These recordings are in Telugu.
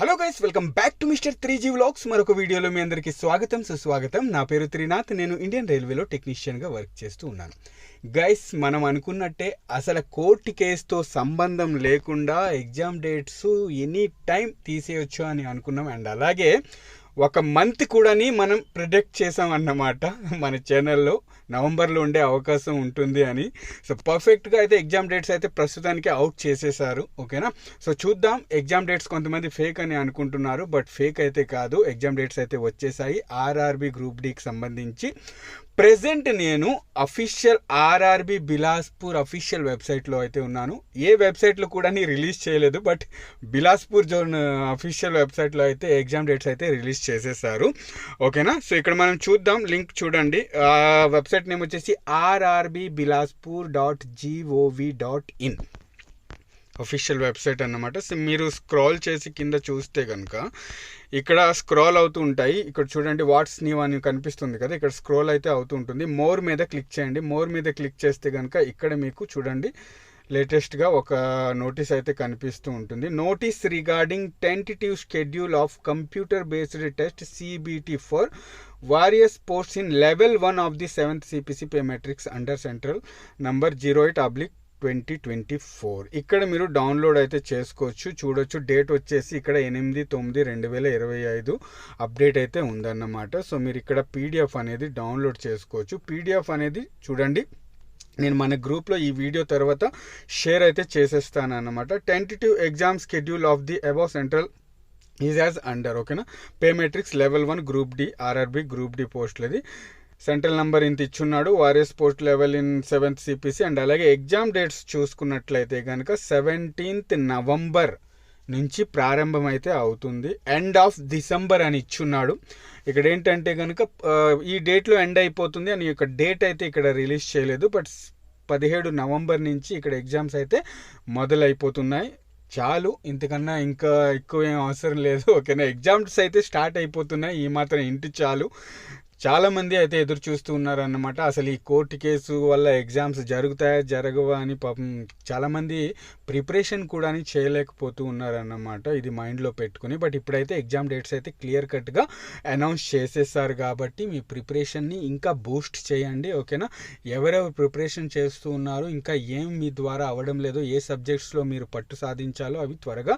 Hello guys welcome back to mister three G vlogs మరొక వీడియోలో మీ అందరికీ స్వాగతం. సుస్వాగతం. నా పేరు త్రినాథ్. నేను ఇండియన్ రైల్వేలో టెక్నీషియన్గా వర్క్ చేస్తూ ఉన్నాను. గైస్ మనం అనుకున్నట్టే అసలు కోర్టు కేసుతో సంబంధం లేకుండా ఎగ్జామ్ డేట్స్ ఎనీ టైం తీసేయొచ్చు అని అనుకున్నాం. అండ్ అలాగే ఒక మంత్ కూడాని మనం ప్రిడిక్ట్ చేసాం అన్నమాట. మన ఛానల్లో నవంబర్లో ఉండే అవకాశం ఉంటుంది అని. సో పర్ఫెక్ట్గా అయితే ఎగ్జామ్ డేట్స్ అయితే ప్రస్తుతానికి అవుట్ చేసేసారు. ఓకేనా? సో చూద్దాం. ఎగ్జామ్ డేట్స్ కొంతమంది ఫేక్ అని అనుకుంటున్నారు. బట్ ఫేక్ అయితే కాదు. ఎగ్జామ్ డేట్స్ అయితే వచ్చేసాయి. ఆర్ఆర్బి గ్రూప్ డికి సంబంధించి. ప్రెసెంట్ నేను అఫీషియల్ ఆర్ఆర్బి బిలాస్పూర్ అఫీషియల్ వెబ్సైట్లో అయితే ఉన్నాను. ఏ వెబ్సైట్లో కూడా నేను రిలీజ్ చేయలేదు బట్ బిలాస్పూర్ జోన్ అఫీషియల్ వెబ్సైట్లో అయితే ఎగ్జామ్ డేట్స్ అయితే రిలీజ్ చేసేసారు. ఓకేనా? సో ఇక్కడ మనం చూద్దాం. లింక్ చూడండి. వెబ్సైట్ నేమ్ వచ్చేసి RRB Bilaspur dot GOV dot in official website అన్నమాట. సో మీరు స్క్రాల్ చేసి కింద చూస్తే కనుక ఇక్కడ స్క్రాల్ అవుతూ ఉంటాయి. ఇక్కడ చూడండి వాట్స్ న్యూ అని కనిపిస్తుంది కదా ఇక్కడ స్క్రోల్ అయితే అవుతూ ఉంటుంది. మోర్ మీద క్లిక్ చేయండి. మోర్ మీద క్లిక్ చేస్తే కనుక ఇక్కడ మీకు చూడండి లేటెస్ట్గా ఒక నోటీస్ అయితే కనిపిస్తూ ఉంటుంది. Notice regarding tentative schedule of computer based test CBT for various posts in level one of the seventh CPC pay matrix under central number zero eight oblique twenty twenty four. ఇక్కడ మీరు డౌన్లోడ్ అయితే చేసుకోవచ్చు చూడొచ్చు. డేట్ వచ్చేసి ఇక్కడ ఎనిమిది తొమ్మిది రెండు వేల ఇరవై ఐదు. అప్డేట్ అయితే ఉందన్నమాట. సో మీరు ఇక్కడ పీడిఎఫ్ అనేది డౌన్లోడ్ చేసుకోవచ్చు. పీడిఎఫ్ అనేది చూడండి నేను మన గ్రూప్లో ఈ వీడియో తర్వాత షేర్ అయితే చేసేస్తాను అన్నమాట tentative exam schedule of the above central is as under ఓకేనా pay matrix level one group D RRB group D పోస్టులది central number ఇంత ఇచ్చున్నాడు various post level in seventh CPC and అలాగే ఎగ్జామ్ డేట్స్ చూసుకున్నట్లయితే కనుక సెవెంటీన్త్ నవంబర్ నుంచి ప్రారంభం అయితే అవుతుంది ఎండ్ ఆఫ్ డిసెంబర్ అని ఇచ్చున్నాడు. ఇక్కడ ఏంటంటే కనుక ఈ డేట్లో ఎండ్ అయిపోతుంది అని యొక్క డేట్ అయితే ఇక్కడ రిలీజ్ చేయలేదు బట్ పదిహేడు నవంబర్ నుంచి ఇక్కడ ఎగ్జామ్స్ అయితే మొదలైపోతున్నాయి. చాలు ఇంతకన్నా ఇంకా ఎక్కువ ఏం అవసరం లేదు ఓకేనా? ఎగ్జామ్స్ అయితే స్టార్ట్ అయిపోతున్నాయి ఈ మాత్రం ఇంటి చాలు. చాలామంది అయితే ఎదురు చూస్తూ ఉన్నారన్నమాట. అసలు ఈ కోర్టు కేసు వల్ల ఎగ్జామ్స్ జరుగుతాయా జరగవా అని పాపం చాలామంది ప్రిపరేషన్ కూడా చేయలేకపోతూ ఉన్నారన్నమాట. ఇది మైండ్లో పెట్టుకుని బట్ ఇప్పుడైతే ఎగ్జామ్ డేట్స్ అయితే క్లియర్ కట్గా అనౌన్స్ చేసేసారు కాబట్టి మీ ప్రిపరేషన్ని ఇంకా బూస్ట్ చేయండి ఓకేనా? ఎవరెవరు ప్రిపరేషన్ చేస్తూ ఉన్నారు ఇంకా ఏం మీ ద్వారా అవ్వడం లేదో ఏ సబ్జెక్ట్స్లో మీరు పట్టు సాధించాలో అవి త్వరగా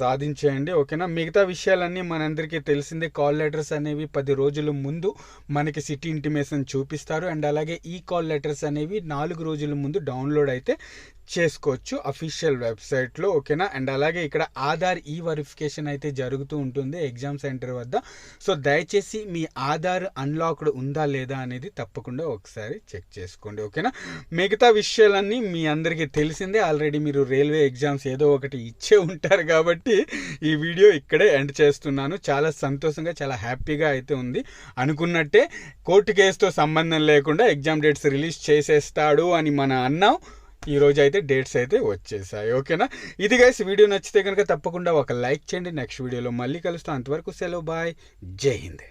సాధించేయండి ఓకేనా? మిగతా విషయాలన్నీ మనందరికీ తెలిసిందే. కాల్ లెటర్స్ అనేవి పది రోజుల ముందు మనకి సిటీ ఇంటిమేషన్ చూపిస్తారు. అండ్ అలాగే ఈ కాల్ లెటర్స్ అనేవి నాలుగు రోజుల ముందు డౌన్లోడ్ అయితే చేసుకోవచ్చు. అఫీషియల్ వెబ్సైట్లో ఓకేనా? అండ్ అలాగే ఇక్కడ ఆధార్ ఈ వెరిఫికేషన్ అయితే జరుగుతూ ఉంటుంది ఎగ్జామ్ సెంటర్ వద్ద. సో దయచేసి మీ ఆధార్ అన్లాక్డ్ ఉందా లేదా అనేది తప్పకుండా ఒకసారి చెక్ చేసుకోండి ఓకేనా? మిగతా విషయాలన్నీ మీ అందరికీ తెలిసిందే. ఆల్రెడీ మీరు రైల్వే ఎగ్జామ్స్ ఏదో ఒకటి ఇచ్చే ఉంటారు కాబట్టి ఈ వీడియో ఇక్కడే ఎండ్ చేస్తున్నాను. చాలా సంతోషంగా చాలా హ్యాపీగా అయితే ఉంది. అనుకున్నట్టే కోర్టు కేసుతో సంబంధం లేకుండా ఎగ్జామ్ డేట్స్ రిలీజ్ చేసేస్తాడు అని మన అన్నాం. ఈరోజు అయితే డేట్స్ అయితే వచ్చేసాయి ఓకేనా? ఇది గైస్ వీడియో నచ్చితే కనుక తప్పకుండా ఒక లైక్ చేయండి. నెక్స్ట్ వీడియోలో మళ్ళీ కలుస్తాం. అంతవరకు సెలవు బాయ్ జై హింద్.